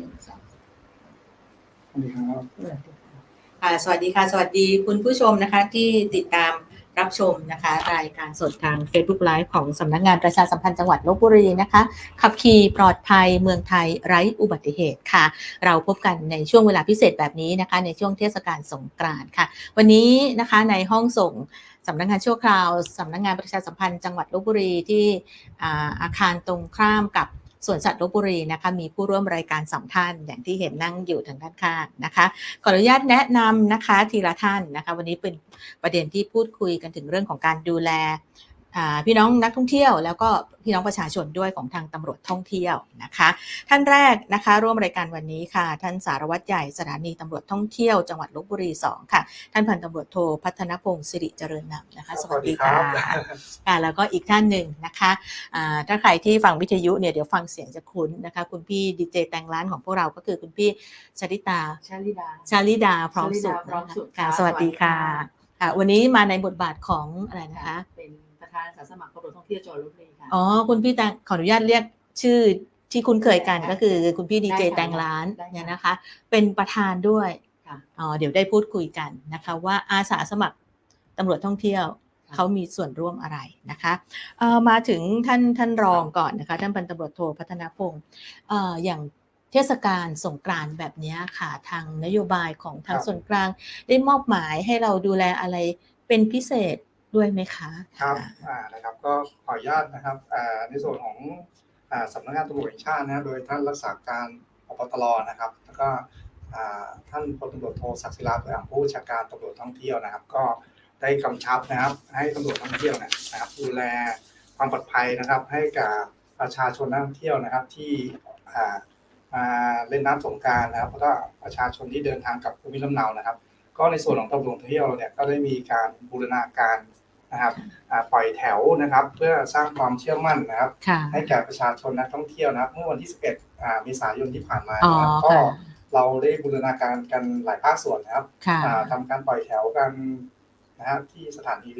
นึ่งสองสวัสดีครับค่ะสวัสดีค่ะ สวัสดีคุณผู้ชมนะคะที่ติดตามรับชมนะคะ รายการสดทาง Facebook Live ของสำนักงานประชาสัมพันธ์จังหวัดลบบุรีนะคะ ขับขี่ปลอดภัยเมืองไทยไร้อุบัติเหตุค่ะ เราพบกันในช่วงเวลาพิเศษแบบนี้นะคะ ในช่วงเทศกาลสงกรานต์ค่ะ วันนี้นะคะในห้องส่งสำนักงานชั่วคราวสำนักงานประชาสัมพันธ์จังหวัดลบบุรีที่อ่าอาคารตรงข้ามกับ สวนสัตว์ลบบุรีนะคะมีผู้ร่วมรายการสองท่านอย่างที่เห็นนั่งอยู่ทางด้านข้างนะคะขออนุญาตแนะนำนะคะทีละท่านนะคะ วันนี้เป็นประเด็นที่พูดคุยกันถึงเรื่องของการดูแล พี่น้องนักท่องเที่ยว แล้วก็พี่น้องประชาชนด้วยของทางตำรวจท่องเที่ยวนะคะ ท่านแรกนะคะร่วมรายการวันนี้ค่ะ ท่านสารวัตรใหญ่สถานีตำรวจท่องเที่ยวจังหวัดลบบุรี2ค่ะ ท่านพันตำรวจโทพัฒนพงศ์สิริเจริญนำนะคะ สวัสดีค่ะค่ะแล้วก็อีกท่านหนึ่งนะคะอ่าถ้าใครที่ฟังวิทยุเนี่ยเดี๋ยวฟังเสียงจะคุ้นนะคะ คุณพี่ดีเจแต่งร้านของพวกเราก็คือคุณพี่ชริตาชาลิดาชาลิดาพร้อมสุขชาลิดาพร้อมสุขค่ะค่ะสวัสดีค่ะสวัสดีค่ะค่ะ วันนี้มาในบทบาทของอะไรนะคะเป็น ประธานอาสาสมัครตำรวจท่องเที่ยวจังหวัดลบบุรีค่ะ อ๋อ คุณพี่แตงขออนุญาตเรียกชื่อที่คุ้นเคยกันได้ค่ะก็คือคุณพี่ดีเจได้ค่ะแตงร้านได้ค่ะเนี่ยนะคะ เป็นประธานด้วยค่ะอ๋อเดี๋ยวได้พูดคุยกันนะคะ ว่าอาสาสมัครตำรวจท่องเที่ยวค่ะเขามีส่วนร่วมอะไรนะคะเอ่อมาถึงท่านท่านรองก่อนนะคะ ท่านพันตำรวจโทพัฒนาพงศ์เอ่ออย่างเทศกาลสงกรานต์แบบเนี้ยค่ะทางนโยบายของทางครับส่วนกลาง ได้มอบหมายให้เราดูแลอะไรเป็นพิเศษ ด้วยไหมคะครับอ่านะครับก็ขออนุญาตนะครับอ่าในส่วนของอ่าสำนักงานตำรวจแห่งชาตินะครับโดยท่านรักษาการพบตรนะครับ แล้วก็อ่าท่านพลตำรวจโทศักดิ์ศิลาตัวอย่างผู้บัญชาการตำรวจท่องเที่ยวนะครับ ก็ได้กำชับนะครับ ให้ตำรวจท่องเที่ยวเนี่ยนะครับดูแลความปลอดภัยนะครับ ให้กับประชาชนนักท่องเที่ยวนะครับที่อ่ามาเล่นน้ำสงกรารนะครับแล้วก็ประชาชนที่เดินทางกลับภูมิลำเนานะครับ ก็ในส่วนของตำรวจท่องเที่ยวเนี่ยก็ได้มีการบูรณาการ นะครับอ่าปล่อยแถวนะครับ เพื่อสร้างความเชื่อมั่นนะครับค่ะให้แก่ประชาชนนักท่องเที่ยวนะครับเมื่อวันที่ 11อ่าเมษายนที่ผ่านมาอ๋อนะครับก็ค่ะเราได้บูรณาการกันหลายภาคส่วนนะครับค่ะอ่าทำการปล่อยแถวกันนะครับที่สถานี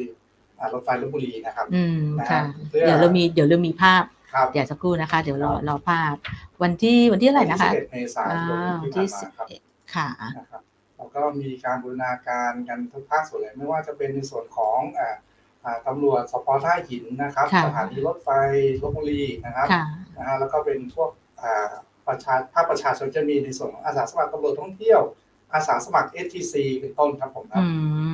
อ่ารถไฟลบบุรีนะครับอืมนะครัค่ะบเพื่อเดี๋ยวเรามีเดี๋ยวเรามีภาพครับเดี๋ยวสักครู่นะคะ เดี๋ยวรอรอภาพ วันที่วันที่อะไรนะคะวัที่11เมษายนอ่าที่ที่ผ่านสิบมาครับเอ็ดค่ะนะครับแล้วก็มีการบูรณาการกันทุกภาคส่วนเลยไม่ว่าจะเป็นในส่วนของอ่าอ่า ตำรวจสพท่าหินนะครับ ค่ะ สถานีรถไฟลบบุรีนะครับค่ะ นะฮะแล้วก็เป็นพวกอ่าประชาภาคประชาชนจะมีในส่วนของอาสาสมัครตำรวจท่องเที่ยว อาสาสมัคร STC เป็นต้นครับผมครัอืบ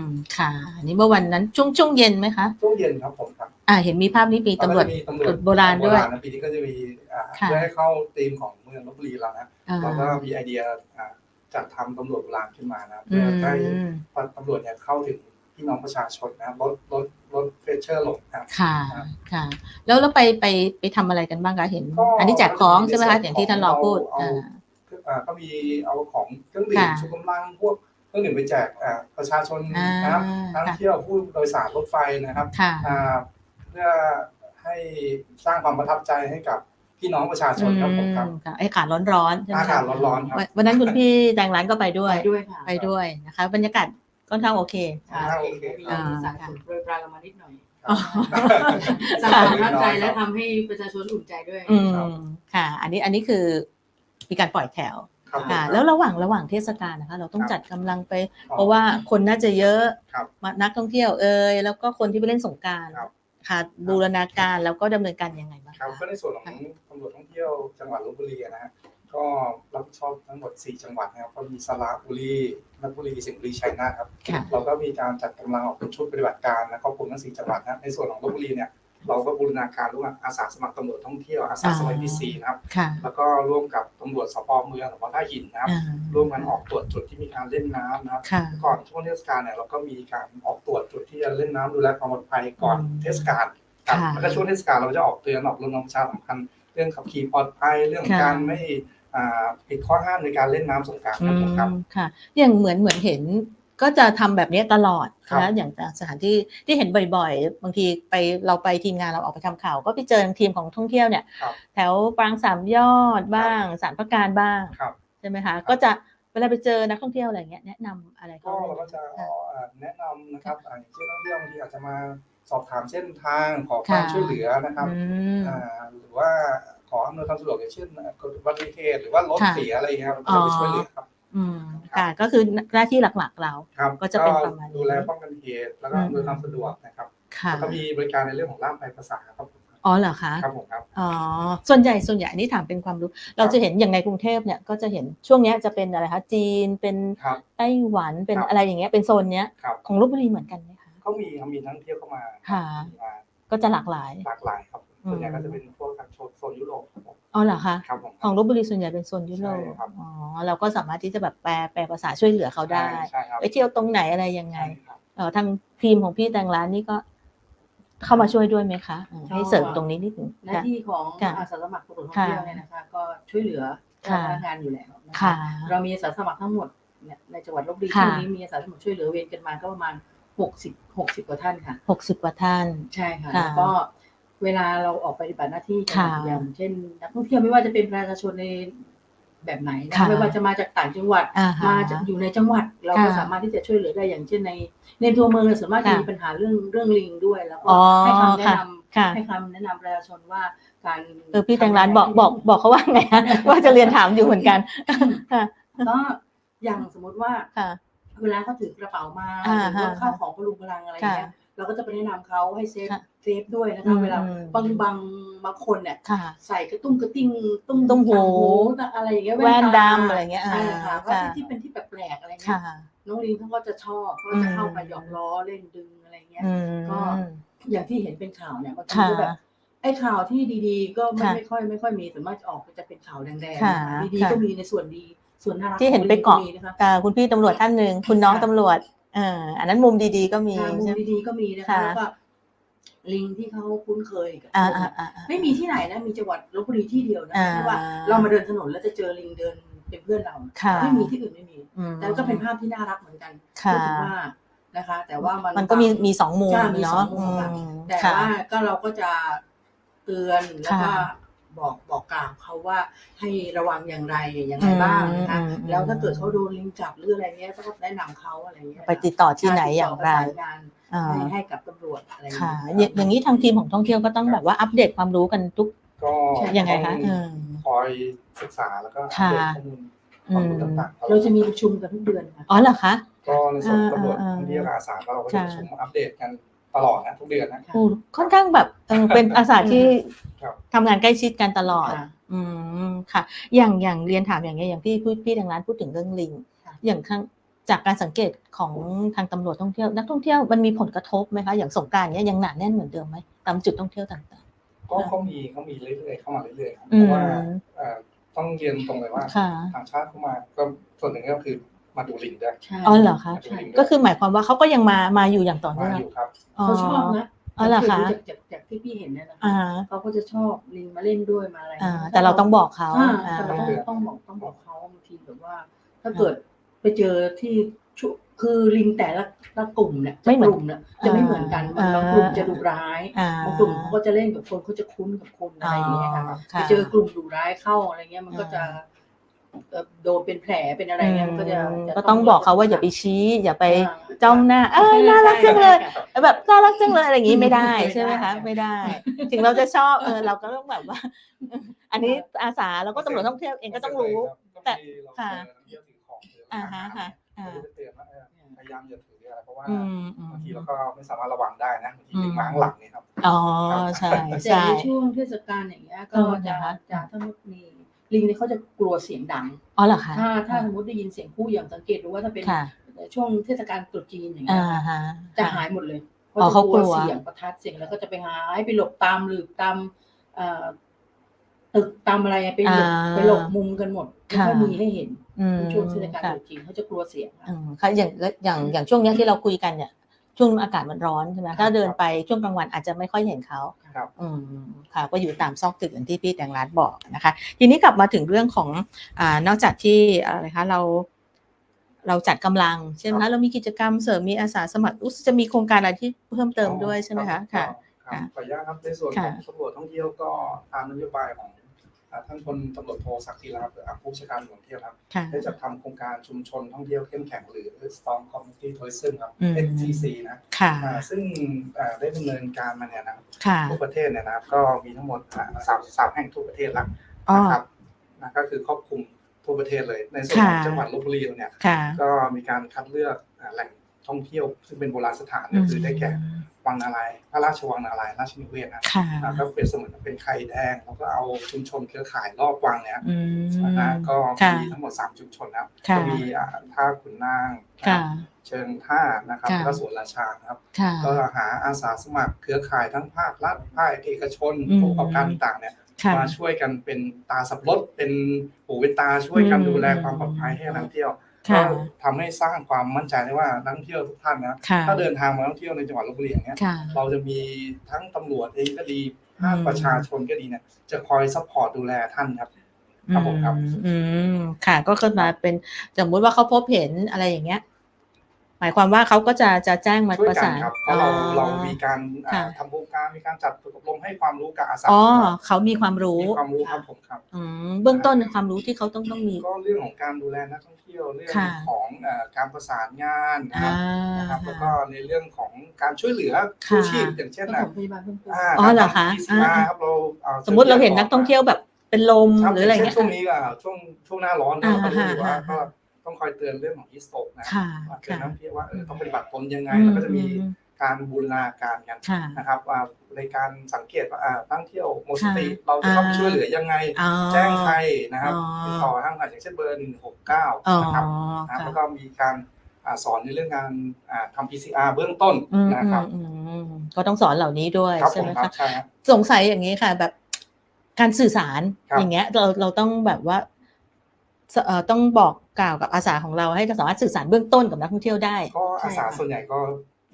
มค่ะ อันนี้เมื่อวันนั้นช่วงช่วงเย็นไหมคะ ช่วงเย็นครับผมครับอ่า เห็นมีภาพนี้มีตำรวจแล้ก็จะมีตำรวจโบราณด้วยนะปีนี้ก็จะมีอ่าค่ะ เพื่อให้เข้าธีมของเมืองลบบุรีเรานะอ่าเราก็มีไอเดียอ่าจัดทำตำรวจโบราณขึ้นมานะอืเพื่อมให้ตำรวจเนี่ยเข้าถึง พี่น้องประชาชนนะลดลดลดเฟเชอร์ลงนะครับค่ะครับค่ะ แล้วแล้วไปไปไปทำอะไรกันบ้างคะเห็นก็อันนี้แจกของใช่ไหมในส่คะวนอย่างที่ท่านรองพูดเอาอ่าอ่าก็มีเอาของเครื่องดื่มค่ะชูกำลังพวกเครื่องดื่มไปแจกอ่าประชาชนอ่านะครับนักท่องเที่ยวผู้โดยสารรถไฟนะครับค่ะอ่าเพื่อให้สร้างความประทับใจให้กับพี่น้องประชาชนครับผมครับอืมค่ะไอ้อากาศร้อนๆใช่ไหมอาคะกาศร้อนๆครับวันวันนั้นคุณพี่แตงร้านก็ไปด้วยไปด้วยค่ะไปด้วยนะคะบรรยากาศ ค่อนข้างโอเคค่ะอ่าโอโอเคเคมีอ่า สารฝนโปรยปลายลงมานิดหน่อยอ๋อ สร้างความประทับใจและทำให้ประชาชนอุ่นใจด้วย อืมค่ะ อันนี้อันนี้คือมีการปล่อยแถวครับผม ค่ะครับแล้วระหว่างระหว่างเทศกาลนะคะ เราต้องครับจัดกำลังไปอ๋อเพราะว่าคนน่าจะเยอะครับมานักท่องเที่ยวเอ่ยแล้วก็คนที่ไปเล่นสงกรารครับ ค่ะบูรณาการแล้วก็ดำเนินการยังไงบ้างครับก็ในส่วนของตำรวจท่องเที่ยวจังหวัดลบบุรีนะฮะก็รับผิดชอบทั้งหมด 4 จังหวัดนะครับก็มีสระบุรีลบบุรีสิงห์บุรีชัยนาทครับ ค่ะ เราก็มีการจัดกำลังออกเป็นชุดปฏิบัติการนะครอบคลุมทั้งสี่จังหวัดนะในส่วนของลบบุรีเนี่ยเราก็บูรณาการร่วมกับอาสาสมัครตำรวจท่องเที่ยวอาสาสมัครที่สี่นะครับ ค่ะแล้วก็ร่วมกับตำรวจสพเมืองสพท่าหินนะครับ อ่าร่วมกันออกตรวจจุดที่มีการเล่นน้ำนะครับ ค่ะ ก่อนช่วงเทศกาลเนี่ยเราก็มีการออกตรวจจุดที่จะเล่นน้ำดูแลความปลอดภัยก่อนอืมเทศกาลครับค่ะแล้วก็ช่วงเทศกาลเราจะออกเตือนออกรณรงค์ประชาสัมพันธ์เรื่องขับขี่ปลอดภัยเรื่องของค่ะ การไม่อ่า ผิดข้อห้ามในการเล่นน้ำสงกรานต์อืครับผมครับมค่ะ อย่างเหมือนเหมือนเห็นก็จะทำแบบนี้ตลอดครับนะอย่างสถานที่ที่เห็นบ่อยๆ บางทีไปเราไปทีมงานเราออกไปทำข่าว ก็ไปเจอทีมของท่องเที่ยวเนี่ยครับแถวปรางสามยอดบ้างสารพระการบ้างครับใช่ไหมคะก็จะเวลาไปเจอนักท่องเที่ยวอะไรเงี้ยแนะนำอะไรก็เขาเราก็จะค่ะอ่าแนะนำนะครับอ่าอย่างเช่นนักท่องเที่ยวบางทีอาจจะมาสอบถามเส้นทางขอความค่ะช่วยเหลือนะครับอืมอ่าหรือว่า ขออำนวยความสะดวกอย่างเช่นเอ่อเกิดอุบัติเหตุหรือว่ารถค่ะเสียอะไรอย่างเงี้ยครับเราก็จะไปช่วยเหลือครับอืมค่ะก็คือหน้าที่หลักๆเราครับก็จะเป็นประมาณนี้ดูแลป้องกันเหตุแล้วก็อืมอำนวยความสะดวกนะครับค่ะแล้วก็มีบริการในเรื่องของล่ามแปลภาษาครับผมอ๋อเหรอคะครับผมครับอ๋อส่วนใหญ่ส่วนใหญ่อันนี่ถามเป็นความรู้ เราจะเห็นอย่างในกรุงเทพเนี่ยก็จะเห็นช่วงเนี้ยจะเป็นอะไรคะจีนเป็นครับไต้หวันเป็นครับอะไรอย่างเงี้ยเป็นโซนเนี้ยครับของลบบุรีเหมือนกันไหมคะก็มีครับมีนักท่องเที่ยวเข้ามาค่ะมีมาก็จะหลากหลายหลากหลายครับอืม ส่วนใหญ่ก็จะเป็นพวกทางโซนยุโรปครับผมอ๋อเหรอคะครับผมของลบบุรีส่วนใหญ่เป็นโซนยุโรปใช่ครับอ๋อเราก็สามารถที่จะแบบแปลแปลภาษาช่วยเหลือเขาได้ใช่ครับไปเที่ยวตรงไหนอะไรยังไงใช่ครับเออทางทีมของพี่แตงร้านนี่ก็เข้ามาช่วยด้วยไหมคะเออให้เสริมตรงนี้นิดหนึ่งหน้าค่ะที่ของค่ะอาสาสมัครตำรวจท่องเที่ยวเนี่ยนะคะก็ช่วยเหลือค่ะพนักงานอยู่แล้วนะคะค่ะเรามีอาสาสมัครทั้งหมดเนี่ยในจังหวัดลบบุรีค่ะช่วงนี้มีอาสาสมัครช่วยเหลือเวรกันมาก็ประมาณหกสิบหกสิบกว่าท่านค่ะหกสิบกว่าท่านใช่ค่ะค่ะแล้วก็ เวลาเราออกปฏิบัติหน้าที่กันค่ะอย่างเช่นนักท่องเที่ยวไม่ว่าจะเป็นประชาชนในแบบไหนนะค่ะไม่ว่าจะมาจากต่างจังหวัด อ่าฮะมาจากอยู่ในจังหวัด เราก็ค่ะสามารถที่จะช่วยเหลือได้อย่างเช่นใน ในตัวเมืองเราส่วนมากค่ะจะมีปัญหาเรื่องเรื่องลิงด้วย แล้วก็อ๋อให้คำแนะค่ะนำค่ะ ให้คำแนะนำประชาชนว่าการเออพี่แตงร้านบอกบอกบอกเขาว่าไงฮะว่าจะเรียนถามอยู่เหมือนกัน ค่ะ ก็อย่างสมมติว่า ค่ะ เวลาเขาถือกระเป๋ามาอ่าหรือว่าฮะข้าวของพลุงพลังอะไรเงี้ยค่ะ เราก็จะไปแนะนำเขาให้เซฟค่ะเซฟด้วยนะอืคะมเวลาอืมบางบางบางคนเนี่ยค่ะ ใส่กระตุ้งกระติ้งตุ้มตุ้มหู ต่างอะไรอย่างเงี้ยแว่นตาดำอะไรเงี้ยอ่าอ่าค่ะเพราะค่ะที่ที่เป็นที่แปลกๆอะไรเงี้ค่ะ ยน้องลิงเขาก็จะชอบเขาก็จะเข้าไปหยอกล้อเล่นดึงอะไรเงี้ย อืม ก็ อย่างที่เห็นเป็นข่าวเนี่ยบางทีค่ะก็แบบไอ้ข่าวที่ดีๆ ก็ไม่ค่ะไม่ค่อยไม่ค่อยมีส่วนมากจะออกจะเป็นข่าวแดงๆค่ะนะคะดีค่ะๆก็มีในส่วนดีส่วนน่ารักที่เห็นไปเกาะมีนะคะ อ่าคุณพี่ตำรวจท่านหนึ่งคุณน้องค่ะ ตำรวจเอออันนั้นมุมดีๆก็มีทางมุมใช่ไหมดีๆก็มีนะคะค่ะแล้วก็ลิงที่เขาคุ้นเคยกับอ่าคนอ่าเนี่ยอ่าอ่าไม่มีที่ไหนนะ มีจังหวัดลบบุรีที่เดียวนะอ่าที่ว่าเรามาเดินถนนแล้วจะเจอลิงเดินเป็นเพื่อนเราค่ะไม่มีที่อื่นไม่มีอืมแต่ก็เป็นภาพที่น่ารักเหมือนกันค่ะพูดถึงว่านะคะ แต่ว่ามันมันก็มีมีสองมุมใช่มีสอเนาะงมุมค่ะอืมแต่ค่ะว่าก็เราก็จะเตือนแล้วก็ค่ะ บอกบอกกล่าวเขาว่าให้ระวังอย่างไรอย่างไรบ้างนะคะอืมอืม แล้วถ้าเกิดเขาโดนลิงจับหรืออะไรเงี้ยก็แนะนำเขาอะไรเงี้ยไปติดต่อที่ไหนอย่างไรติดต่ประสานงานอ่าให้ให้กับตำรวจอะไรอย่างค่ะเงี้ยอย่างอย่างนี้ทางทีมของท่องเที่ยวก็ต้องแบบว่าอัปเดตความรู้กันทุกก็ยังไงคะต้องอืม คอยศึกษาแล้วก็อัปค่ะเดตข้อมูลความรู้ต่างๆตลอดเราจะมีประชุมกันทุกเดือนค่ะ อ๋อเหรอคะ ก็ในส่วนอ่าตำรวจอ่าท่องเที่ยวกับอาสาเราก็จะค่ะประชุมอัปเดตกัน ตลอดนะทุกเดือนนะ โอ้ค่อนข้างแบบเออเป็นอาสาที่ครับ ทำงานใกล้ชิดกันตลอด ค่ะ อืมค่ะ อย่างอย่างเรียนถามอย่างเงี้ยอย่างพี่พูดพี่ทางร้านพูดถึงเรื่องลิง ค่ะ อย่างข้างจากการสังเกตของทางตำรวจท่องเที่ยวนักท่องเที่ยวมันมีผลกระทบไหมคะอย่างสงกรารเนี้ยยังหนาแน่นเหมือนเดิมไหมตามจุดท่องเที่ยวต่าง ก็เขามีเขามีเรื่อยๆเข้ามาเรื่อยๆครับๆอืเพมราะว่าเอ่อต้องเรียนตรงเลยว่าค่ะ ต่างชาติเข้ามาก็ส่วนหนึ่งก็คือ มาดูลิงด้วยใช่อ๋อเหรอคะ มาดูลิงด้วยก็คือหมายความว่าเขาก็ยังมามาอยู่อย่างต่อมาเนื่องอยู่ครับเขาชอบนะอ๋อเหรอคะ จากจากจากที่พี่เห็นเนี่ยนะอ่า เขาก็จะชอบลิงมาเล่นด้วยมาอะไรอ่า แต่เราต้องบอกเขาอ่าอ่า แต่เราต้องต้องบอกต้องบอกเขาบางทีแบบว่า ถ้าเกิดไปเจอที่ชุคือลิงแต่ละละกลุ่มเนี่ยไม่เหมือนกลุ่มเนี่ยจะไม่เหมือนกันอ่า บางกลุ่มจะดุร้ายอ่าบางกลุ่มเขาก็จะเล่นกับคนเขาจะคุ้นกับคนอะไรอย่างเงี้ยค่ะอ๋อไปค่ะเจอกลุ่มดุร้ายเข้าอะไรเงี้ยมันก็จะอ่าเอ่อ โดนเป็นแผลเป็นอะไรเงี้ยมันก็จะอืมจะก็ต้องบอกเขาว่าอย่าไปชี้ อย่าไปอ่าจ้องหน้า เอ้ยน่ารักจังเลยแบบน่ารักจังเลยอะไรอย่างนี้ไม่ได้ไม่ได้ใช่ไหมคะค่ะไม่ได้ ถึงเราจะชอบเออเราก็ต้องแบบว่า อันนี้อาสาแล้วก็ตำรวจท่องเที่ยวเองก็ต้องรู้ แต่แต่ค่ะค่ะเที่ยวถือของถืออ่าอาฮะหารค่ะอ่าเราจะเตือนว่าเออพยายามอย่าถืออะไรเพราะว่าอืมอืมบางทีเราก็ไม่สามารถระวังได้นะบางทีอืมลิงม้างหลังเนี่ยครับอ๋อใช่แต่ใช่ในช่วงเทศกาลอย่างเงี้ยก็เออจะนะคะจะถ้ามี ลิงเนี่ยเขาจะกลัวเสียงดังอ๋อเหรอคะถ้าถ้าสมมติได้ยินเสียงผู้อย่างสังเกตดูว่าถ้าเป็นค่ะช่วงเทศกาลตรุษจีนอย่างอ่าเงี้ยฮะจะหายหมดเลยอ๋อเขากลัวเสียงประทัดเสียงแล้วก็จะไปหายไปหลบตามหลืบตามเอ่อตึกตามอะไรไปหลบอ่าไปหลบมุมกันหมดไม่ค่ะค่อยมีให้เห็นอืมช่วงเทศกาลค่ะตรุษจีนเขาจะกลัวเสียงค่ะอืมค่ะอย่างอย่างอย่างช่วงเนี้ยที่เราคุยกันเนี่ย ช่วงอากาศมันร้อนใช่ไหมถ้าเดินไปช่วงกลางวันอาจจะไม่ค่อยเห็นเขาครับอืมค่ะก็อยู่ตามซอกตึกอย่างที่พี่แตงร้านบอกนะคะ ทีนี้กลับมาถึงเรื่องของอ่านอกจากที่อะไรคะเรา เราจัดกำลังใช่ไหมครัคะบเรามีกิจกรรมเสริมมีอาสาสมัครรู้สึกจะมีโครงการอะไรที่เพิ่มเติมด้วยใช่ไหมคะค่ะครับขออนุญาตครับในส่วนค่ะของตำรวจท่องเที่ยวก็ตามนโยบายของอ่า ท่านพลตำรวจโทศักดิ์ศิลาเผื่ออาผู้ราชการตำรวจเที่ยวครับค่ะได้จัดทำโครงการชุมชนท่องเที่ยวเข้มแข็งหรือ Strong Community Tourism ครับอืม STC นะค่ะอ่าซึ่งอ่าได้ดำเนินการมาเนี่ยนะครับค่ะทั่วประเทศเนี่ยนะครับก็มีทั้งหมดสามสามแห่งทั่วประเทศแล้วอ๋อนะครับนะก็คือครอบคลุมทั่วประเทศเลย ในส่วนของค่ะจังหวัดลบบุรีเราเนี่ยค่ะก็มีการคัดเลือกอ่าแหล่งท่องเที่ยวซึ่งเป็นโบราณสถานก็คือได้แก่ วังนารายณ์พระราชวังนารายณ์ราชนิเวศน์นะค่ะอ่าก็เป็นเสมือนเป็นไข่แดง แล้วก็เอาชุมชนเครือข่ายรอบวังเนี่ยอืมนะก็ค่ะมีทั้งหมด 3 ชุมชนนะครับค่ะก็มีอ่าท่าขุนนางนะคค่ะรับเชิงท่านะครับค่ะแล้วก็สวนราชานะครับค่ะก็หาอาสาสมัครเครือข่ายทั้งภาครัฐภาคเอกชนอืมผู้ประกอบการต่างๆเนี่ยค่ะมาช่วยกันเป็นตาสับรถเป็นหูเป็นตาช่วยกันอืมดูแลความปลอดภัยให้นักท่องเที่ยว ก็ค่ะทำให้สร้างความมั่นใจได้ว่านักท่องเที่ยวทุกท่านนะค่ะถ้าเดินทางมาท่องเที่ยวในจังหวัดลบบุรีอย่างเงี้ยค่ะเราจะมีทั้งตำรวจเองก็ดีภาคอืมประชาชนก็ดีเนี่ยจะคอยซัพพอร์ตดูแลท่านครับครับผมครับ อืมอืมค่ะ ก็ขึ้นมาเป็นสมมุติว่าเขาพบเห็นอะไรอย่างเงี้ย หมายความว่าเขาก็จะจะแจ้งมาช่วยประกันสานครับเพราะเราอ๋อเรามีการอ่าค่ะ ทำโครงการมีการจัดฝึกอบรมให้ความรู้กับอาสาอ๋อครับเขามีความรู้มีความรู้ครับผมครับ อืมเบื้องต้นความรู้ที่เขาต้องต้องมี ก็เรื่องของการดูแลนักท่องเที่ยวเรื่องค่ะ ของเอ่อการประสานงานนะคอ่ารับนะครับแล้วก็ในเรื่องของการช่วยเหลือค่ะชูชีพอย่างเช่นปนะฐมพยาบาลเบื้องต้นอ่าอ๋อเหรอคะทำ PCR อ่า ครับเราอ่สมมติเราเห็นนักท่องเที่ยวแบบเป็นลมครับหรืออะไรย่างเงี้เช่ยนช่วงนี้อะช่วงช่วงหน้าร้อนอ่าเราก็รู้อยู่ว่าฮะก็ ต้องคอยเตือนเรื่องของฮิสโตกนะค่ะว่าเตือนค่ะนักท่องเที่ยวว่าเออต้องปฏิบัติตนยังไงอืมแล้วก็จะมีอืมการบูรณาการกันค่ะนะครับว่าในการสังเกตว่าอ่านักท่องเที่ยวหมดสติค่ะเราจะเข้าไปอ่าช่วยเหลือยังไงอ๋อแจ้งใครนะครับอ๋อติดต่อทางอย่างเช่นเบอร์หนึ่งหกเก้าอ๋อนะครับนะค่ะแล้วก็มีการอ่าสอนในเรื่องการอ่าทำ PCR เบื้องต้นอืมนะครับอืมอืมก็ต้องสอนเหล่านี้ด้วยครับใช่ผมไหมครัคะบใช่ครับสงสัยอย่างนี้ค่ะ แบบการสื่อสารครับอย่างเงี้ยเราเราต้องแบบว่าสเอ่อต้องบอก กล่าวกับอาสาของเราให้สามารถสื่อสารเบื้องต้นกับนักท่องเที่ยวได้ ก็อาสาใช่ค่ะส่วนใหญ่ก็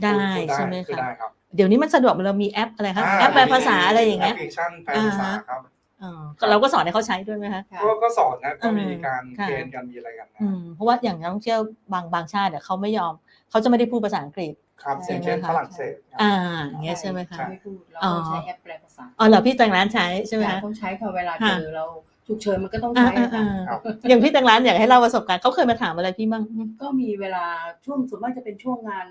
ได้พูใช่ไหมพูดคะได้ครับเดี๋ยวนี้มันสะดวกเรามีแอปอะไรคะาแอปแปลภาษาอะไรอย่างเงี้ยแอปพลิเคชันแปลภาษาครับอ๋อก็เราก็สอนให้เขาใช้ด้วยไหมคะค่ะก็ก็สอนนะก็มีอืมการค่ะเกณฑ์กันมีอะไรกันนะอืมเพราะว่าอย่างนักท่องเที่ยวบางบางชาติเนี่ยเขาไม่ยอมเขาจะไม่ได้พูดภาษาอังกฤษครับใช่เช่นไหมเช่นคะฝรั่งเศสครับอ่าอย่างเงี้ยใช่ไหมคะไม่พูดเราอ๋อต้องใช้แอปแปลภาษาอ๋อเหรอพี่แตงร้านใช้ใช่ไหมคะต้องใช้ค่ะเวลาค่ะเจอเรา ฉุกเฉินมันก็ต้องอ่าใช้อ่าค่ะอ่าอย่างพี่แตงร้านอยากให้เล่าประสบการณ์เขาเคยมาถามอะไรพี่บ้างก็มีเวลาช่วงส่วนมากจะเป็นช่วงงาน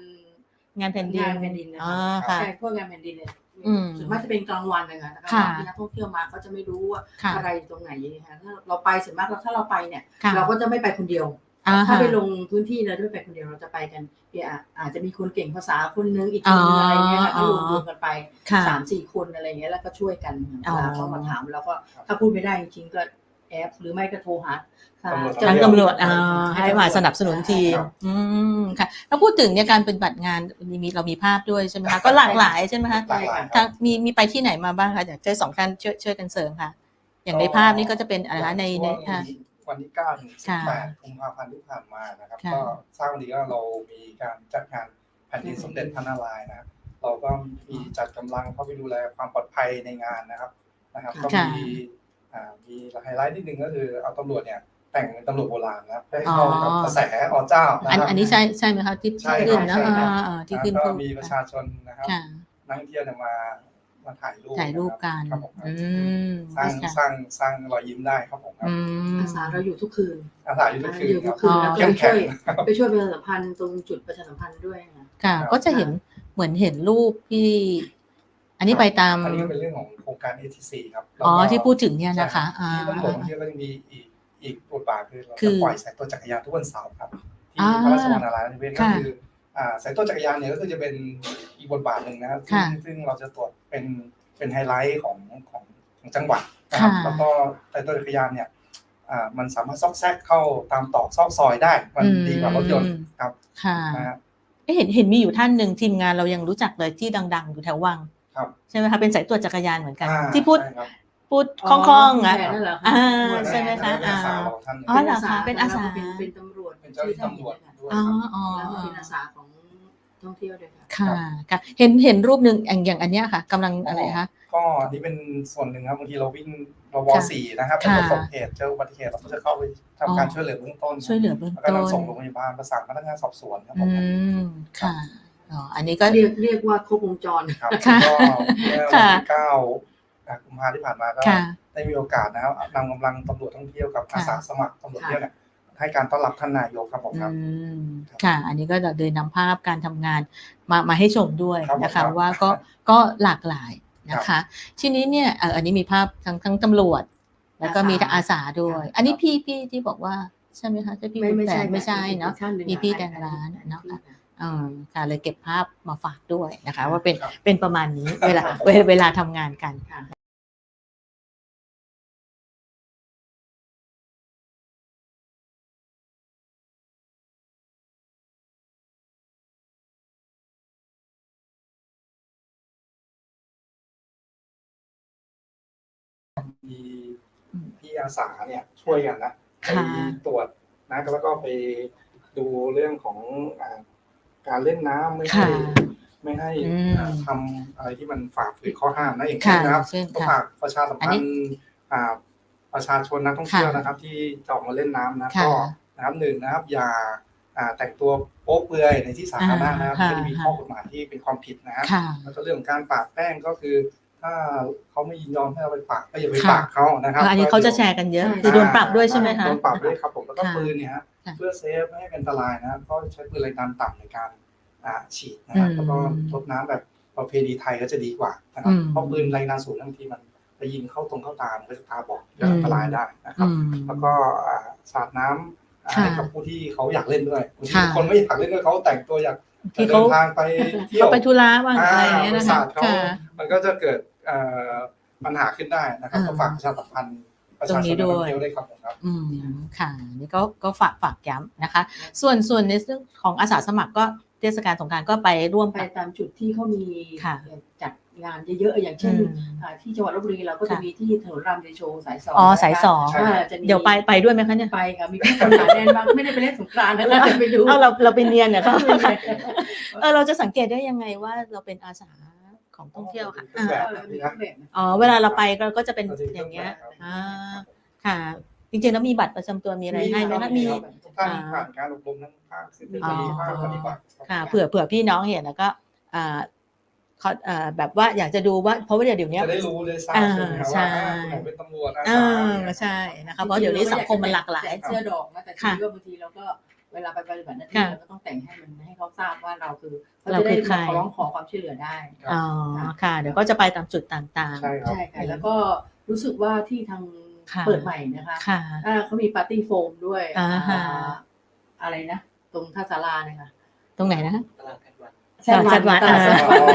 งานแผ่นดินงานแผ่นดินนะคะอ่าค่ะ ใช่พวกงานแผ่นดินเนี่ยอืมส่วนมากจะเป็นกลางวันนะคะนะคะค่ะที่นักท่องเที่ยวมาเขาจะไม่รู้ว่าค่ะอะไรอยู่ตรงไหนนะคะถ้าเราไปส่วนมากเราถ้าเราไปเนี่ย ค่ะ เราก็จะไม่ไปคนเดียว อ่าถ้าฮะ ไปลงพื้นที่เราด้วยไปคนเดียวเราจะไปกันเดี๋ยวอาอาจจะมีคนเก่งภาษาคนนึงอีกคนนึงอะไรเงี้ยค่ะอ๋ก็อรวมรวมกันไปค่ะ สามสี่คนอะไรเงี้ยแล้วก็ช่วยกันเวอ๋อลาเขามาถามเราก็ถ้าพูดไม่ได้จริงๆก็แอปหรือไม่ก็โทรหาตำรวจทางตำรวจอ่าให้ให้มาสนับสนุนทีมครับอืมค่ะถ้าพูดถึงเนี่ยการปฏิบัติงานมีเรามีภาพด้วยใช่ไหมคะ ก็หลากหลายใช่ไหมคะหลากหลายคทารังบมีมีไปที่ไหนมาบ้างคะอยากจะสองท่านช่วยช่วยกันเสริมค่ะ อย่างในภาพนี้ก็จะเป็นอะไรคะในในช่วงค่ะ วันที่9ถึงค่ะ18กุมภาพันธ์ที่ผ่านมานะครับค่ะก็ทราบวันนี้ก็เรามีการจัดงานแผ่นดินสมเด็จพระนารายณ์นะครับเราก็มีจัดกำลังเข้าไปดูแลความปลอดภัยในงานนะครับนะครับ ก็ค่ะมีอ่ามีไฮไลท์นิดนึงก็คือเอาตำรวจเนี่ยแต่งเป็นตำรวจโบราณนะครับเพื่อให้เข้ากับกระแสอเจ้านะอันครับอันนี้ใช่ใช่ไหมคะที่ใช่ที่ครับขึ้นนะใช่ครับอ่าอ่าที่ขึ้นแล้วก็รูปมีประชาชนนะครับค่ะนักท่องเที่ยวเนี่ยมา มาถ่ายรูปถ่ายรูปกันครับผมอืมสร้างค่ะสร้างสร้างรอยยิ้มได้ครับผมครับอืมอาสาเราอยู่ทุกคืนอาสาอยู่ทุกคืนอยู่คทุรักบคืนแล้วก็เข้มไปแข็ช่วยงไปช่วยประชาสัมพันธ์ตรงจุดประชาสัมพันธ์ด้วยนะค่ะครับก็จะเห็นเหมือนเห็นรูปที่ อันนี้ไปตามอันนี้ก็เป็นเรื่องของโครงการ ATC ครับแล้วอ๋อก็ที่พูดถึงเนี่ยนะคะใช่อ่าที่ตำรวจท่องเที่ยวก็จะมีอีกอีกบทบาทคือเราคืจะอปล่อยสายตัวจักรยานทุกวันเสาร์ครับอ่าที่พระราชวังนารายณ์นิเวศน์ก็ค่ะคืออ่า สายตัวจักรยานเนี่ยก็คือจะเป็นอีกบทบาทหนึ่งนะครับซึ่งค่ะซึ่งเราจะตรวจเป็นเป็นไฮไลท์ของของของจังหวัดนะครับค่ะแล้วก็สายตัวจักรยานเนี่ยอ่ามันสามารถซอกแซกเข้าตามตอกซอกซอยได้ มันดีกว่ารถยนต์ครับค่ะนะฮะเอ๊ะเห็นเห็นมีอยู่ท่านหนึ่งทีมงานเรายังรู้จักเลยที่ดัง ๆ อยู่แถววังครับใช่ไหมคะเป็นสายตรวจจักรยานเหมือนกันอ่าที่พูดใช่ครับ พูดคล่องๆอะแทนนั่นเหรอคะอ่าหน่วยแทนใช่ไหมคะเป็นอาสาของท่านอ๋อเหรอคะเป็นอาสาเป็นเป็นตำรวจเป็นเจ้าหน้าที่ตำรวจด้วยอ๋อครับอ๋อแล้วก็เป็นอาสาของท่องเที่ยวด้วยค่ะค่ะค่ะ เห็นเห็นรูปหนึ่งอย่างอย่างอันเนี้ยค่ะกำลังอะไรคะก็นี่เป็นส่วนหนึ่งครับบางทีเราวิ่งรวค่ะสี่นะครับค่ะเป็นประสบเหตุเจออุบัติเหตุเราก็จะเข้าไปทำการอ๋อช่วยเหลือเบื้องต้นช่วยเหลือเบื้องแล้วก็ต้นนำส่งโรงพยาบาลประสานพนักงานสอบสวนครับผอืมมค่ะอ๋ออันนี้ก็เรียกเรียกว่าครบวงจรครับค่ะก็เมื่อวันค่ะที่เก้า อ่ากุมภาที่ผ่านมาก็ค่ะ ได้มีโอกาสนะครับนำกำลังตำรวจท่องเที่ยวกับค่ะ อาสาสมัครตำรวจเที่ยวเนี่ยให้การต้อนรับท่านนายกครับผมครับ อืมครับค่ะ อันนี้ก็เดินนำภาพการทำงานมามาให้ชมด้วยครับผมนะครัคะบว่าก็ก็หลากหลายนะคะ ทีนี้เนี่ยเอ่ออันนี้มีภาพทั้งทั้งตำรวจ แล้วก็มีอาสาด้วยอันนี้พี่พี่ที่บอกว่าใช่ไหมคะใช่พี่ไม่ไม่แต่ใช่ไม่ใช่เนาะอีกท่หงมีพี่อัแดงร้านอัเนาะที่อืมค่ะเลยเก็บภาพมาฝากด้วยนะคะ ว่าเป็นครับ เป็นประมาณนี้เวลาเวเวลาทำงานกัน ค่ะ มีอืมพี่อาสาเนี่ยช่วยกันนะไปค่ะตรวจนะแล้วก็ไปดูเรื่องของอ่าการเล่นน้ำไม่ให้ค่ะไม่ให้อืมอ่าทำอะไรที่มันฝ่าฝืนข้อห้ามนะอย่างค่ะเช่นนะครับเช่นก็ค่ะฝากประชาสัมอันพันี้นธ์อ่าประชาชนนักท่องเที่ยวค่ะนะครับ ที่จะออกมาเล่นน้ำนะค่ะก็นะครับหนึ่งนะครับ อย่าอ่าแต่งตัวโป๊เปลือยในที่สาธารณะนะครับอ่าก็จะมีค่ะข้อกฎหมายที่เป็นความผิดนะครับค่ะแล้วก็เรื่องของการปากแป้งก็คือ ถ้าเขาไม่ยินยอมให้เราไปปากก็อย่าไปค่ะปากเขานะครับอันนี้เขาจะแชร์กันเยอะใช่คือโดนปรับด้วยใช่ไหมคะโดนปรับด้วยครับผมแล้วก็ค่ะปืนเนี่ยฮะค่ะเพื่อเซฟไม่ให้เป็นอันตรายนะครับก็ใช้ปืนแรงดันต่ำในการอ่าฉีดนะครับอืมแล้วก็ลดน้ำแบบประเพณีไทยก็จะดีกว่านะครับอืมเพราะปืนแรงดันสูงบางทีมันไปยิงเข้าตรงเข้าตามันก็จะตาบอดจะอันตรายได้นะครับอืมแล้วก็อ่าสาดน้ำอ่าค่ะให้กับผู้ที่เขาอยากเล่นด้วยบางทีค่ะคนไม่อยากเล่นด้วยเขาแต่งตัวอยาก ที่เดิเขานทางไปเที่ยวเขาไปธุระบ้างอ่าอะไรอย่างเงี้ยนะคะไปสาดเขาค่ะ มันก็จะเกิดเอ่อปัญหาขึ้นได้นะครับอ่าก็ฝากประชาสัมพันธ์ประตรชางชนี้นนักด้ท่วอยงเที่ยวด้วยครับผมครับ อืมค่ะนี่ก็ก็ฝากฝากย้ำนะคะ ส่วนส่วนในเรื่องของอาสาสมัครก็เทศกาลสงกรารก็ไปร่วมไปกับ ตามจุดที่เขามีค่ะ จัด งานเยอะๆอย่างเช่นอืมอ่าที่จังหวัดลบบุรีเราก็จะค่ะมีที่ถนนรามเดโชสายสองอ๋อนะคะสายสองใช่อ่าจะมีเดี๋ยวไปไปด้วยไหมคะเนี่ย ไปค่ะมีผู้คนหนาแน่นมากไม่ได้ไปเล่นสงกรานต์นะคะจะไปดูเอาเราเราไปเนียนเนี่ยเขาเออเราจะสังเกตได้ยังไงว่าเราเป็นอาสาของท่องเที่ยวค่ะอ๋ออ่าเออมีทุกแบบนะอ๋อเวลาเราไปก็ก็จะเป็นเราจะมีอย่างเงี้ยเครื่องแบบอ่าค่ะจริงๆแล้วมีบัตรประจำตัวมีอะไรให้ไหมครัคะบมีทุกท่านอ่าผ่านการอบรมทั้งภาคสิทธิอ๋อภาคปฏิบัติรับค่ะเผื่อเผื่อพี่น้องเห็นแล้วก็อ่าเขาอ่า แบบว่าอยากจะดูว่าเพราะว่าเดี๋ยวเดี๋ยวนี้จะได้รู้ได้ทราบอ่าใช่ไหมครับใช่ว่าอ่าคนไหนเป็นตำรวจอาเอสาอเนี่ยใช่นะคะเพราะเดี๋ยวนี้สังคมมันหลากหลายแจกเสื้อดอกนะแต่ทีค่ะนี้ว่าบางทีเราก็เวลาไปปฏิบัติหน้าที่ค่ะเราก็ต้องแต่งให้มันให้เขาทราบว่าเราคือเขาเราจะได้คือใครมาร้องขอความช่วยเหลือได้อ๋อค่ะ เดี๋ยวก็จะไปตามจุดต่างใช่ครับใช่ค่ะแล้วก็รู้สึกว่าที่ทางค่ะเปิดใหม่นะคะๆค่ะอ่าเขามีปาร์ตี้โฟมด้วยอ่าฮะอ่าอะไรนะ ตรงท่าศาลาเนี่ยค่ะ ตรงไหนนะตลาด ตลาดจัดวัดตลาดจัดวัดอ๋อ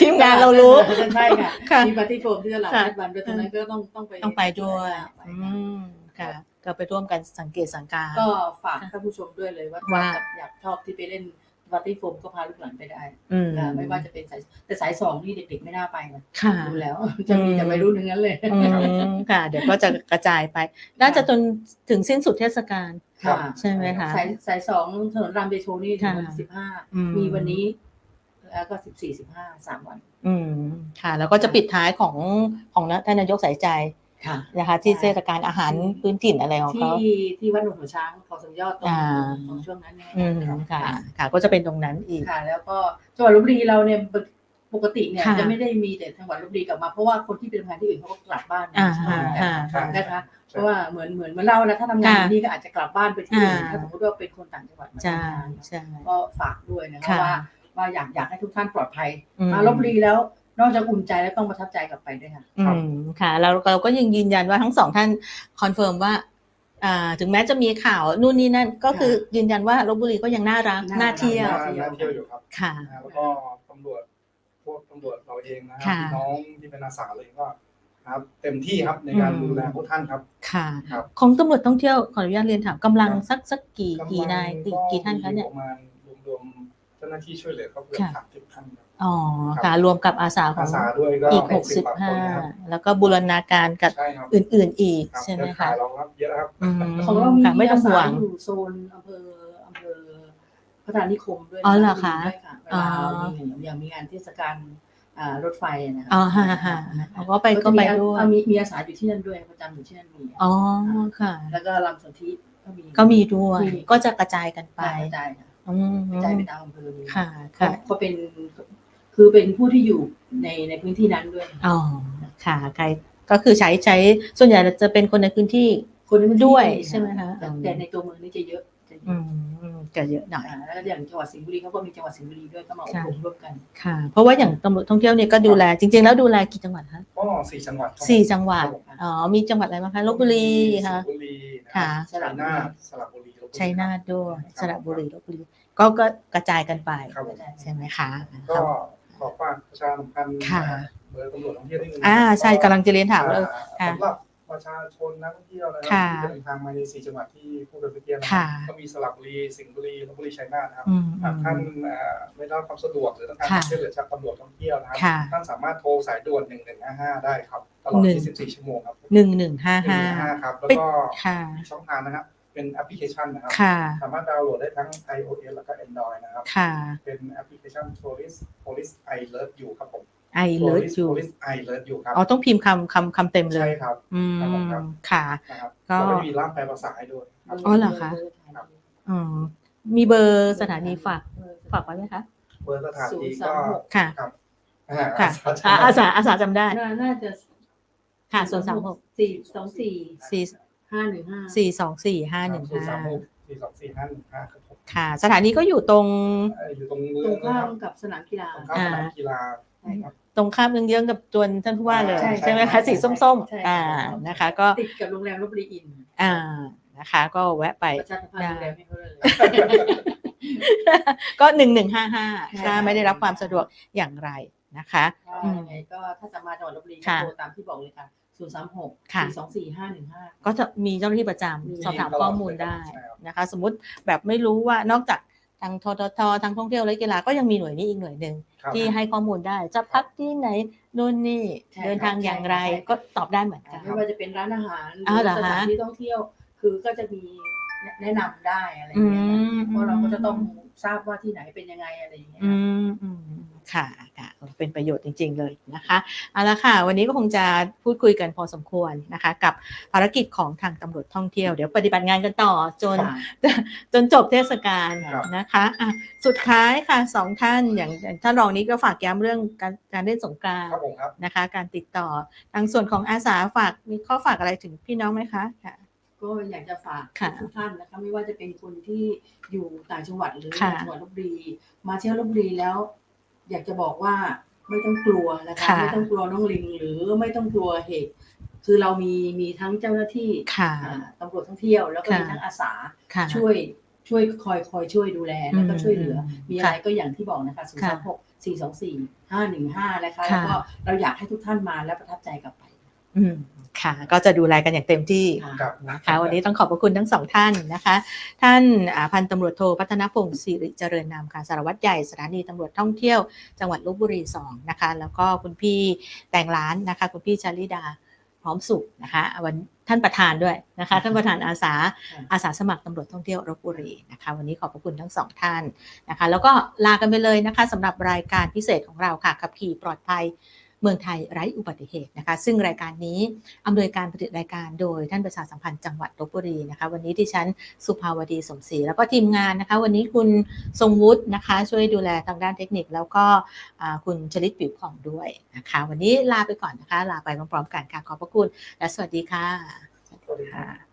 ทีมงานเรารู้ ใช่ค่ะค่ะมีปาร์ตี้โฟมที่ตลาดค่ะจัดวันด้วยตรงนั้นก็ต้องต้องไปต้องไปด้วยไปอืมค่ะ ก็ไปร่วมกันสังเกตสังการ ก็ฝากท่านผู้ชมด้วยเลยว่าว่า ถ้าอยากชอบที่ไปเล่น ปาร์ตี้โฟมก็พาลูกหลานไปได้อืม อ่าไม่ว่าจะเป็นสายแต่สายสองนี่เด็กๆไม่น่าไปนะค่ะ ดูแล้ว จะมีแต่วัยรุ่นทั้งนั้นเลย อืมค่ะ เดี๋ยวก็จะกระจายไป น่าจะจนถึงสิ้นสุดเทศกาล ค่ะ ใช่ไหมคะ สายสายสองถนนรามเดโชนี่ถึงวันค่ะสิบห้าอืม มีวันนี้ แล้วก็สิบสี่สิบห้าสามวัน อืมค่ะ แล้วก็จะปิดท้ายของของท่านนายกสายใจ ค่ะ นะคะที่ใช่เทศกาลอาหารพื้นถิ่นอะไรของที่เขา ที่วัดหลวงหัวช้างเขาสมยอดตรงอ่า ตรงช่วงนั้นเนี่ยอืมค่ะ ค่ะก็จะเป็นตรงนั้นอีก ค่ะ แล้วก็จังหวัดลบบุรีเราเนี่ยปกติเนี่ยค่ะ จะไม่ได้มีแต่จังหวัดลบบุรีกลับมาเพราะว่าคนที่ไปทำงานที่อื่นเขาก็กลับบ้านอ่าใช่ไหมอ่าคะอ่า นะคะ เพราะว่าเหมือนเหมือนเหมือนเรานะถ้าทำงานค่ะที่นี่ก็อาจจะกลับบ้านไปที่อื่นอ่า ถ้าสมมติว่าเป็นคนต่างจังหวัดมาใช่ทำงาน ใช่ ก็ฝากด้วยนะคะค่ะว่าว่าอยากอยากให้ทุกท่านปลอดภัยอืมมาลบบุรีแล้ว นอกจากอุ่นใจแล้วต้องประทับใจกลับไปด้วยค่ะ อืมค่ะเราเราก็ยังยืนยันว่าทั้งสองท่านคอนเฟิร์มว่าอ่าถึงแม้จะมีข่าวนู่นนี่นั่นก็คือยืนยันว่าลบบุรีก็ยังน่ารักน่าน่าเที่ยวน่าน่าเที่ยวอยู่ครับค่ะนะแล้วก็ตำรวจพวกตำรวจเราเองนะครัค่ะพี่น้องที่เป็นอาสาเลยก็ครับเต็มที่ครับในการอืมดูแลพวกท่านครับ ค่ะครับของตำรวจท่องเที่ยวขออนุญาตเรียนถามกำลังครับสักสักกี่กี่นายกี่กี่ท่านคะเนี่ยประมาณรวมๆเจ้าหน้าที่ช่วยเหลือก็เกือบค่ะสามสิบท่านครับ อ๋อครัค่ะบรวมกับอาสาขออางสาด้วยก็อีกหกสิบ65กว่าคนนะครับแล้วก็บูรณาการกับใช่ครับอื่น ๆอีกครับใช่ไหมเครือคะข่ายเราครับเยอะครับอืมของเรามีค่ะไม่ต้องอาสาห่วงอยู่โซนอำเภออำเภอพัฒนานิคมด้วยอ๋อเหรอคะด้วยค่ะเวลามีอย่างมีงานเทศกาลอ่ารถไฟนะคะอ๋อฮะฮะเขาก็ไปก็ไปด้วยอะมีมีอาสาอยู่ที่นั่นด้วยประจำอยู่ที่นั่นมีอ๋อค่ะ แล้วก็ลำสนธิก็มีก็มีด้วยมีก็จะกระจายกันไปไปกระจายค่ะอืมกระจายไปตามอำเภอมีค่ะค่ะเขาเป็น คือเป็นผู้ที่อยู่ในในพื้นที่นั้นด้วย อ๋อ ค่ะ ใคร ก็คือใช้ใช้ ส่วนใหญ่จะเป็นคนในพื้นที่คนในพื้นที่ด้วยใช่ไหมคะแต่แต่ในตัวเมืองนี่จะเยอะจะเยอือะมจะเยอะหน่อยอ่าแล้วอย่างจังหวัดสิงห์บุรีเขาก็มีจังหวัดสิงห์บุรีด้วยก็มาอบรมร่วมกัน ค่ะ เพราะว่าอย่างตำรวจท่องเที่ยวเนี่ยก็ดูแล จริง ๆ แล้วดูแลกี่จังหวัดคะ ก็สี่จังหวัดครับสี่จังหวัดครับผมอ๋อ มีจังหวัดอะไรบ้างคะ ลบบุรีสิค่ะงห์บุรีนค่ะชัยนาทสระบุรีลพบุรีชัยนาทด้วยครับสระบุรี ลบบุรี ก็ก็กระจายกันไปครับผมใช่ไหมคะ ก็ข อฝากประชาสัมพันธ์ค่ะ เบอร์ตำรวจท่องเที่ยวนิดนึงอ่าใช่กำลังจะเรียนถามว่าเอออ่าค่ะสำหรับประชาชนนักท่องเที่ยวนะครัค่ะที่เดินทางมาในสี่จังหวัดที่พูดไปเมื่อกี้นะค่ะก็มีสระบุรีสิงห์บุรีลพบุรีชัยนาทนะครับอืมหากท่านอืมเอ่อไม่ได้รับความสะดวกหรือต้องการค่ะช่วยเหลือจากตำรวจท่องเที่ยวนะครับ ค่ะ ท่านสามารถโทรสายด่วน 1155 ได้ครับ ตลอด หนึ่ง 24 ชั่วโมงครับหนึ่งหนึ่งห้าห้า 115ครับ แล้วก็ค่ะมีช่องทางนะครับ เป็นแอปพลิเคชันนะครับ ค่ะ สามารถดาวน์โหลดได้ทั้ง iOS แล้วก็ Android นะครับ ค่ะ เป็นแอปพลิเคชัน Police Police I Love You ครับผมไอเลิศ Police อยู่ Police I Love You ครับอ๋อต้องพิมพ์คำคำคำเต็มเลใช่ยครับอืครับผมมครับค่ะ นะครับก็ แล้วก็มีร่ามแปลภาษาให้ด้วยครับ อ๋อเหรอคะ อืมมีเบอร์สถานีฝากฝากไว้ไหมคะ เบอร์สถานีศูนย์ก็สามหกค่ะ ครับอ่าค่ะอาอ่าอาสาสาอาสาจำได้ น่าน่าจะค่ะส่วนสามหกสี่สองสี่สี่ ห้าหนึ่งห้าสี่สองสี่ห้าหนึ่งศูนย์สาห้ามหกสี่สองสี่ห้าหนึ่งห้าครับผมค่ะ สถานีก็อยู่ตรงเอ่ออยู่ตรงเมืตอรงงนะข้าคมรับกับสนามกีฬา ตรงข้ามสนามกีฬาใช่ครับ ตรงข้ามเยื้องๆกับจวนท่านผู้ว่าเลย ใช่ใช่ไหมใช่คะสีส้มใช่ ๆ อ่านะคะ ก็ติดกับโรงแรมลบบุรีอินอ่านะคะ ก็แวะไป ประชาสัมพันธ์โรงแรมให้เขาเลย ก็หนึ่งหนึ่งห้าห้าใช่ ถ้าไม่ได้รับความสะดวกอย่างไรนะคะถ้ายังไงก็ถ้าจะมาจังหวัดลบบุรีก็ค่ะ โทรตามที่บอกเลยค่ะ ศูนย์สามหกค่ะสี่สองสี่ห้าหนึ่งห้าก็จะมีเจ้าหน้าที่ประจมีำสอบถามข้อมูลได้ใช่ครับนะคะ สมมุติแบบไม่รู้ว่านอกจากทางททททางท่องเที่ยวและกีฬาก็ยังมีหน่วยนี้อีกหน่วยหนึ่งครับที่ให้ข้อมูลได้จะพักที่ไหนนู่นนี่ใช่เดินทางอย่างไรใช่ก็ตอบได้เหมือนกันไม่ว่าจะเป็นร้านอาหารหรือ้าวเหรอสถานคะที่ท่องเที่ยว คือก็จะมีแนะนำได้อะไรออืย่างเงี้ยนะมเพราะเราก็จะต้องทราบว่าที่ไหนเป็นยังไงอะไรอย่างเงี้ยอืมอืม ค่ะค่ะเป็นประโยชน์จริง ๆ เลยนะคะเอาละค่ะ วันนี้ก็คงจะพูดคุยกันพอสมควรนะคะ กับภารกิจของทางตำรวจท่องเที่ยว เดี๋ยวปฏิบัติงานกันต่อจนค่ะจนจบเทศกาลครับนะคะอะสุดท้ายค่ะสองท่านอย่างอย่างท่านรองนี้ก็ฝากย้ำเรื่องการการเล่นสงกรานต์ครับผมครับนะคะ การติดต่อทางส่วนของอาสาฝากมีข้อฝากอะไรถึงพี่น้องไหมคะค่ะก็อยากจะฝากค่ะทุกท่านนะคะไม่ว่าจะเป็นคนที่อยู่ต่างจังหวัดหรือค่ะจังหวัดลบบุรีมาเที่ยวลบบุรีแล้ว อยากจะบอกว่าไม่ต้องกลัวนะคะ ค่ะ ไม่ต้องกลัวน้องลิง หรือไม่ต้องกลัวเหตุ คือเรามีมีทั้งเจ้าหน้าที่ค่ะ อ่าตำรวจท่องเที่ยวแล้วก็มีค่ะ ทั้งอาสา ค่ะ ช่วยช่วยคอยคอยช่วยดูแลแล้วก็ช่วยเหลืออืมมีอะไรก็อย่างที่บอกนะคะศูนย์ค่ะสามหกสี่สองสี่ห้าหนึ่งห้านะคะ ค่ะ แล้วก็เราอยากให้ทุกท่านมาและประทับใจกลับไป อืม ค่ะ ก็จะดูแลกันอย่างเต็มที่ครับนะคะวันนี้ต้องขอบพระคุณทั้งสองท่านนะคะ ท่านอ่าพันตำรวจโทพัฒนพงศ์สิริเจริญนามค่ะสารวัตรใหญ่สถานีตำรวจท่องเที่ยวจังหวัดลบบุรี2นะคะ แล้วก็คุณพี่แต่งร้านนะคะ คุณพี่ชาลิดาพร้อมสุขนะคะวันท่านประธานด้วยนะคะ ท่านประธานอาสาค่ะอาสาสมัครตำรวจท่องเที่ยวลบบุรีนะคะ วันนี้ขอบพระคุณทั้งสองท่านนะคะ แล้วก็ลากันไปเลยนะคะสำหรับรายการพิเศษของเราค่ะขับขี่ปลอดภัย เมืองไทยไร้อุบัติเหตุนะคะ ซึ่งรายการนี้อำนวยการผลิตรายการโดยท่านประชาสัมพันธ์จังหวัดลบบุรีนะคะ วันนี้ที่ฉันสุภาวดีสมศรีแล้วก็ทีมงานนะคะ วันนี้คุณทรงวุฒินะคะ ช่วยดูแลทางด้านเทคนิค แล้วก็คุณชลิตปิวผ่องด้วยนะคะ วันนี้ลาไปก่อนนะคะ ลาไปพร้อมๆกันค่ะขอบพระคุณและสวัสดีค่ะสวัสดีค่ะ